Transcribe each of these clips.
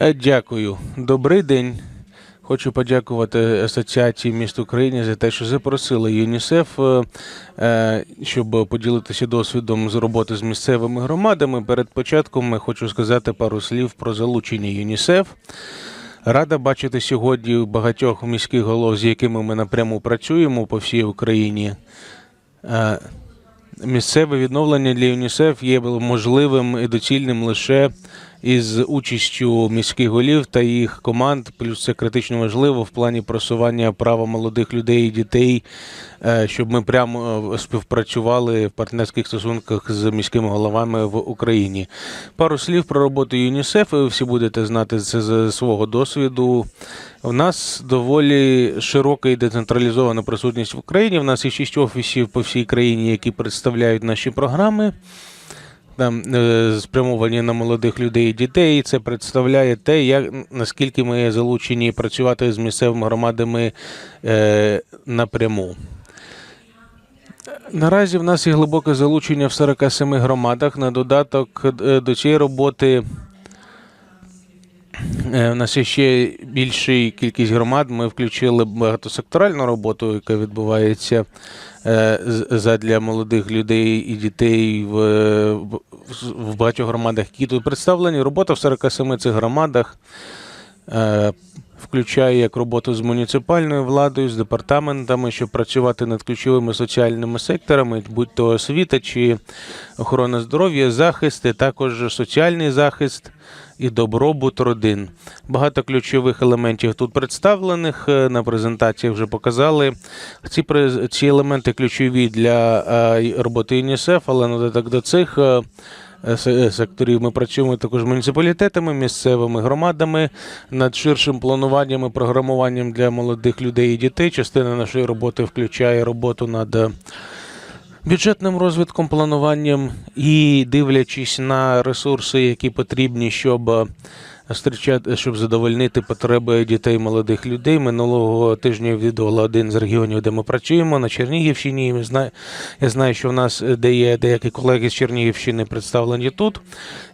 Е, Дякую. Добрий день. Хочу подякувати Асоціації міст України за те, що запросили ЮНІСЕФ, е, е, щоб поділитися досвідом з роботи з місцевими громадами. Перед початком хочу сказати пару слів про залучення ЮНІСЕФ. Рада бачити сьогодні багатьох міських голов, з якими ми напряму працюємо по всій Україні. Місцеве відновлення для ЮНІСЕФ є можливим і доцільним лише із участю міських голів та їх команд. Плюс це критично важливо в плані просування права молодих людей і дітей, е, щоб ми прямо е, співпрацювали в партнерських стосунках з міськими головами в Україні. Пару слів про роботу ЮНІСЕФ. Ви всі будете знати це з свого досвіду. У нас доволі широка і децентралізована присутність в Україні. У нас є шість офісів по всій країні, які представляють наші програми. Е, спрямовані на молодих людей і дітей. Це представляє те, як наскільки ми залучені працювати з місцевими громадами е, напряму. Наразі в нас є глибоке залучення в 47 громадах. На додаток е, до цієї роботи У нас є ще більша кількість громад. Ми включили багатосекторальну роботу, яка відбувається задля молодих людей і дітей в, в, багатьох громадах, які тут представлені. Робота в 47 цих громадах е, включає як роботу з муніципальною владою, з департаментами, щоб працювати над ключовими соціальними секторами, будь то освіта чи охорона здоров'я, захист, і також соціальний захист і добробут родин. Багато ключових елементів тут представлених. е, На презентації вже показали. Ці, ці елементи ключові для е, роботи ЮНІСЕФ, але на додаток до цих. е, се- секторів ми працюємо також муніципалітетами, місцевими громадами над ширшим плануванням і програмуванням для молодих людей і дітей. Частина нашої роботи включає роботу над бюджетним розвитком, плануванням і дивлячись на ресурси, які потрібні, щоб е, щоб задовольнити потреби дітей молодих людей. Минулого тижня відвідувала один з регіонів, де ми працюємо на Чернігівщині. Я знаю, що в нас е, де є деякі колеги з Чернігівщини представлені тут.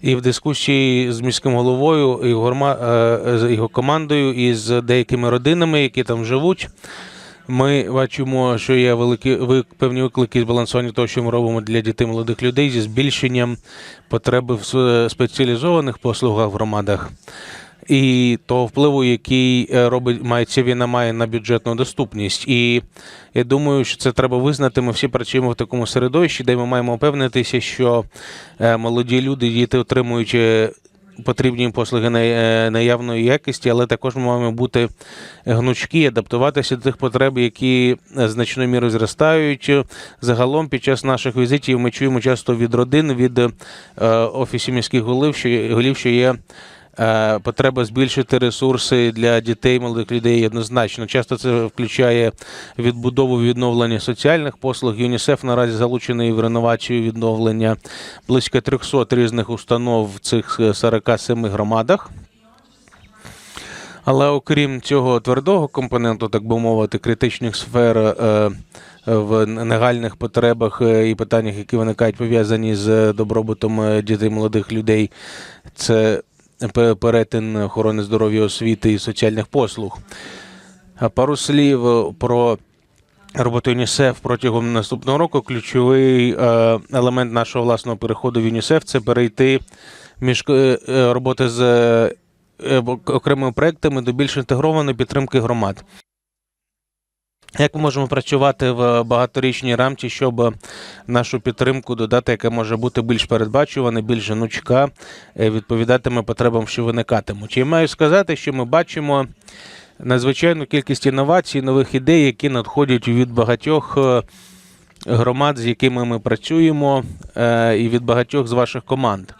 І в дискусії з міським головою і е, його командою і з деякими родинами, які там живуть. Ми бачимо, що є великі певні виклики збалансування того, що ми робимо для дітей молодих людей зі збільшенням потреби в спеціалізованих послугах в громадах. І того впливу, який е, робить має ця війна має на бюджетну доступність. І я думаю, що це треба визнати. Ми всі працюємо в такому середовищі, де ми маємо впевнитися, що е, молоді люди, діти отримують е, потрібні послуги е, наявної якості, але також ми маємо бути гнучкі, адаптуватися до тих потреб, які е, значною мірою зростають. Загалом під час наших візитів ми чуємо часто від родин, від е, офісів міських голів, що голів, що є. Е, Потреба збільшити ресурси для дітей, молодих людей однозначно. Часто це включає відбудову відновлення соціальних послуг. ЮНІСЕФ наразі залучений в реновацію відновлення близько 300 різних установ в цих е, 47 громадах. Але окрім цього твердого компоненту, так би мовити, критичних сфер е, в нагальних потребах е, і питаннях, які виникають пов'язані з добробутом е, дітей молодих людей, це перетин охорони здоров'я, освіти і соціальних послуг. Пару слів е, про роботу ЮНІСЕФ протягом наступного року. Ключовий е, елемент нашого власного переходу в ЮНІСЕФ це перейти між е, роботи з окремими проектами до більш інтегрованої підтримки громад. Як ми можемо працювати в багаторічній рамці, щоб нашу підтримку додати, яка може бути більш передбачувана, більш гнучка, е, відповідатиме потребам, що виникатимуть. І маю сказати, що ми бачимо надзвичайну кількість інновацій, нових ідей, які надходять від багатьох е, громад, з якими ми працюємо, е, і від багатьох з ваших команд.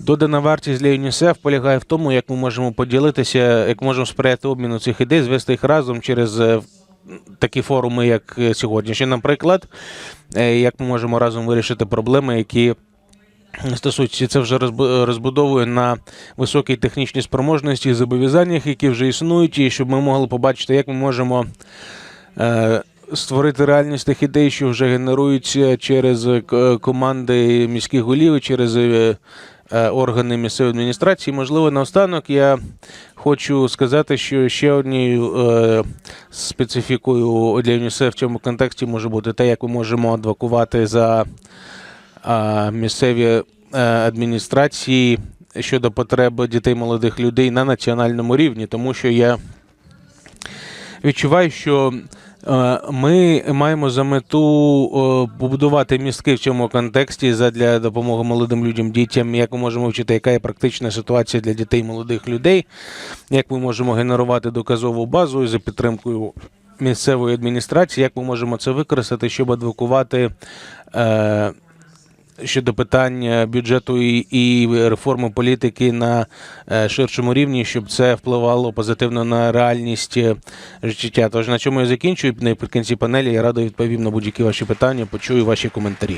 Додана вартість для ЮНІСЕФ полягає в тому, як ми можемо поділитися, як можемо сприяти обміну цих ідей, звести їх разом через такі форуми, як е, сьогоднішній, наприклад, е, як ми можемо разом вирішити проблеми, які стосуються це вже розбудовує на високій технічній спроможності і зобов'язаннях, які вже існують, і щоб ми могли побачити, як ми можемо е, створити реальність тих ідей, що вже генеруються через команди міських голів, через органи місцевої адміністрації. Можливо, наостанок я хочу сказати, що ще однією е, специфікою для ЮНІСЕФ в цьому контексті може бути те, як ми можемо адвокувати за е, місцеві е, адміністрації щодо потреб дітей молодих людей на національному рівні, тому що я відчуваю, що е, ми маємо за мету е, побудувати містки в цьому контексті задля допомоги молодим людям, дітям, як ми можемо вчити, яка є практична ситуація для дітей молодих людей, як ми можемо генерувати доказову базу за підтримкою місцевої адміністрації, як ми можемо це використати, щоб адвокувати. Е, щодо питання бюджету і, і реформи політики на е, ширшому рівні, щоб це впливало позитивно на реальність е, життя. Тож на чому я закінчую. Наприкінці панелі я радо відповім на будь-які ваші питання, почую ваші коментарі.